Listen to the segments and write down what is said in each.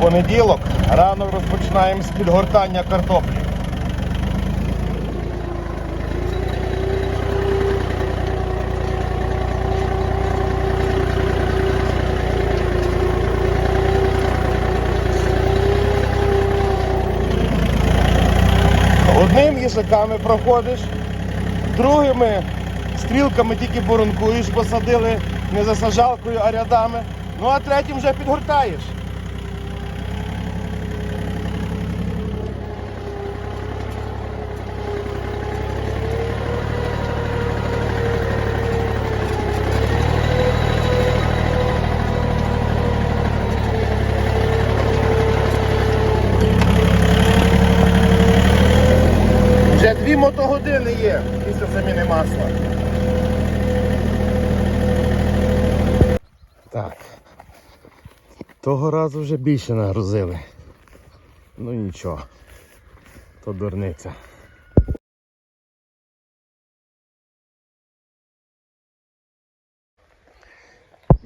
Понеділок рано розпочинаємо з підгортання картоплі. Одним їжаками проходиш, другими стрілками тільки бурункуєш, посадили не за сажалкою, а рядами. Ну а третім вже підгортаєш. Вже дві мотогодини є після заміни масла. Так. Того разу вже більше нагрузили. Ну нічого. То дурниця.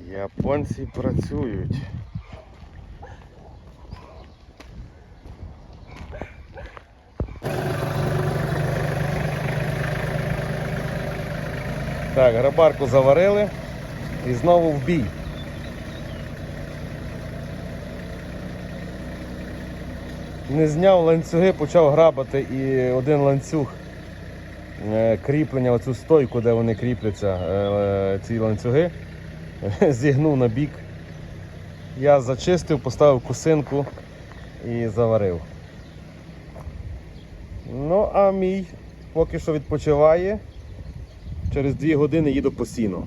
Японці працюють. Так, грабарку заварили і знову в бій. Не зняв ланцюги, почав грабати і один ланцюг е, кріплення, оцю стойку, де вони кріпляться, е, ці ланцюги, зігнув на бік. Я зачистив, поставив кусинку і заварив. Ну, а мій поки що відпочиває. Через дві години їду по сіну.